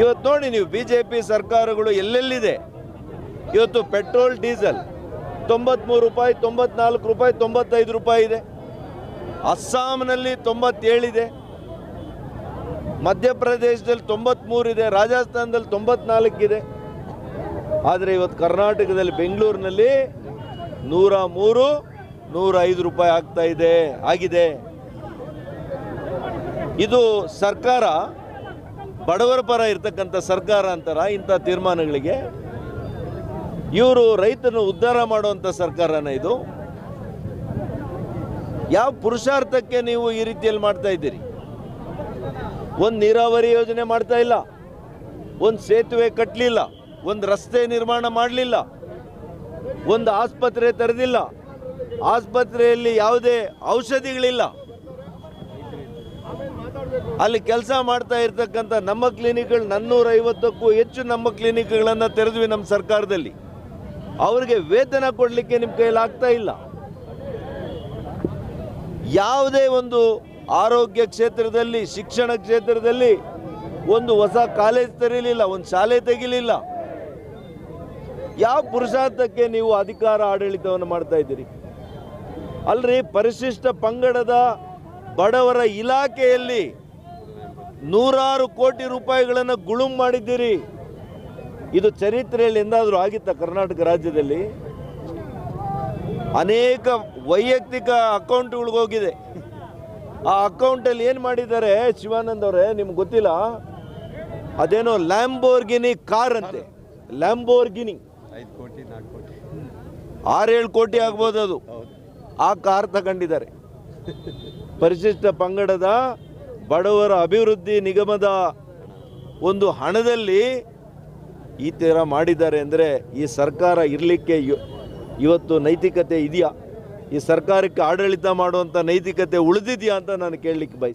ಇವತ್ತು ನೋಡಿ ನೀವು ಬಿ ಜೆ ಪಿ ಸರ್ಕಾರಗಳು ಎಲ್ಲೆಲ್ಲಿದೆ? ಇವತ್ತು ಪೆಟ್ರೋಲ್, ಡೀಸೆಲ್, ತೊಂಬತ್ಮೂರು ರೂಪಾಯಿ, ತೊಂಬತ್ನಾಲ್ಕು ರೂಪಾಯಿ, ತೊಂಬತ್ತೈದು ರೂಪಾಯಿ ಇದೆ. ಅಸ್ಸಾಂನಲ್ಲಿ ತೊಂಬತ್ತೇಳಿದೆ ಮಧ್ಯಪ್ರದೇಶದಲ್ಲಿ ತೊಂಬತ್ಮೂರಿದೆ ರಾಜಸ್ಥಾನದಲ್ಲಿ ತೊಂಬತ್ನಾಲ್ಕಿದೆ ಆದರೆ ಇವತ್ತು ಕರ್ನಾಟಕದಲ್ಲಿ ಬೆಂಗಳೂರಿನಲ್ಲಿ ನೂರ ಮೂರು, ನೂರ ಐದು ರೂಪಾಯಿ ಆಗ್ತಾ ಇದೆ. ಆಗಿದೆ. ಇದು ಸರ್ಕಾರ ಬಡವರ ಪರ ಇರ್ತಕ್ಕಂಥ ಸರ್ಕಾರ ಅಂತಾರ, ಇಂಥ ತೀರ್ಮಾನಗಳಿಗೆ ಇವರು ರೈತನ ಉದ್ಧಾರ ಮಾಡುವಂಥ ಸರ್ಕಾರನ ಇದು. ಯಾವ ಪುರುಷಾರ್ಥಕ್ಕೆ ನೀವು ಈ ರೀತಿಯಲ್ಲಿ ಮಾಡ್ತಾ ಇದ್ದೀರಿ? ಒಂದು ನೀರಾವರಿ ಯೋಜನೆ ಮಾಡ್ತಾ ಇಲ್ಲ, ಒಂದು ಸೇತುವೆ ಕಟ್ಟಲಿಲ್ಲ ಒಂದು ರಸ್ತೆ ನಿರ್ಮಾಣ ಮಾಡಲಿಲ್ಲ, ಒಂದು ಆಸ್ಪತ್ರೆ ತೆರೆದಿಲ್ಲ, ಆಸ್ಪತ್ರೆಯಲ್ಲಿ ಯಾವುದೇ ಔಷಧಿಗಳಿಲ್ಲ. ಅಲ್ಲಿ ಕೆಲಸ ಮಾಡ್ತಾ ಇರ್ತಕ್ಕಂಥ ನಮ್ಮ ಕ್ಲಿನಿಕ್ಗಳು ನನ್ನೂರ ಐವತ್ತಕ್ಕೂ ಹೆಚ್ಚು ನಮ್ಮ ಕ್ಲಿನಿಕ್ಗಳನ್ನು ತೆರೆದ್ವಿ ನಮ್ಮ ಸರ್ಕಾರದಲ್ಲಿ. ಅವರಿಗೆ ವೇತನ ಕೊಡಲಿಕ್ಕೆ ನಿಮ್ಮ ಆಗ್ತಾ ಇಲ್ಲ. ಯಾವುದೇ ಒಂದು ಆರೋಗ್ಯ ಕ್ಷೇತ್ರದಲ್ಲಿ, ಶಿಕ್ಷಣ ಕ್ಷೇತ್ರದಲ್ಲಿ ಒಂದು ಹೊಸ ಕಾಲೇಜ್ ತೆರೀಲಿಲ್ಲ, ಒಂದು ಶಾಲೆ ತೆಗಿಲಿಲ್ಲ. ಯಾವ ಪುರುಷಾರ್ಥಕ್ಕೆ ನೀವು ಅಧಿಕಾರ ಆಡಳಿತವನ್ನು ಮಾಡ್ತಾ ಇದ್ದೀರಿ? ಅಲ್ರಿ, ಪರಿಶಿಷ್ಟ ಪಂಗಡದ ಬಡವರ ಇಲಾಖೆಯಲ್ಲಿ ನೂರಾರು ಕೋಟಿ ರೂಪಾಯಿಗಳನ್ನು ಗುಳುಂ ಮಾಡಿದ್ದೀರಿ. ಇದು ಚರಿತ್ರೆಯಲ್ಲಿ ಎಂದಾದರೂ ಆಗಿತ್ತ ಕರ್ನಾಟಕ ರಾಜ್ಯದಲ್ಲಿ? ಅನೇಕ ವೈಯಕ್ತಿಕ ಅಕೌಂಟ್ಗಳಿಗೆ ಹೋಗಿದೆ. ಆ ಅಕೌಂಟಲ್ಲಿ ಏನು ಮಾಡಿದ್ದಾರೆ ಶಿವಾನಂದ್ ಅವರೇ ನಿಮ್ಗೆ ಗೊತ್ತಿಲ್ಲ? ಅದೇನೋ ಲ್ಯಾಂಬೋರ್ಗಿನಿ ಕಾರ್ ಅಂತೆ. ಲ್ಯಾಂಬೋರ್ಗಿನಿ. ಆರೇಳು ಕೋಟಿ ಆಗ್ಬೋದು ಅದು. ಆ ಕಾರ್ ತಗೊಂಡಿದ್ದಾರೆ. ಪರಿಶಿಷ್ಟ ಪಂಗಡದ ಬಡವರ ಅಭಿವೃದ್ಧಿ ನಿಗಮದ ಒಂದು ಹಣದಲ್ಲಿ ಈ ಥರ ಮಾಡಿದ್ದಾರೆ ಅಂದರೆ ಈ ಸರ್ಕಾರ ಇರಲಿಕ್ಕೆ ಇವತ್ತು ನೈತಿಕತೆ ಇದೆಯಾ? ಈ ಸರ್ಕಾರಕ್ಕೆ ಆಡಳಿತ ಮಾಡುವಂಥ ನೈತಿಕತೆ ಉಳಿದಿದೆಯಾ ಅಂತ ನಾನು ಕೇಳಲಿಕ್ಕೆ ಬಯಸ್ತೀನಿ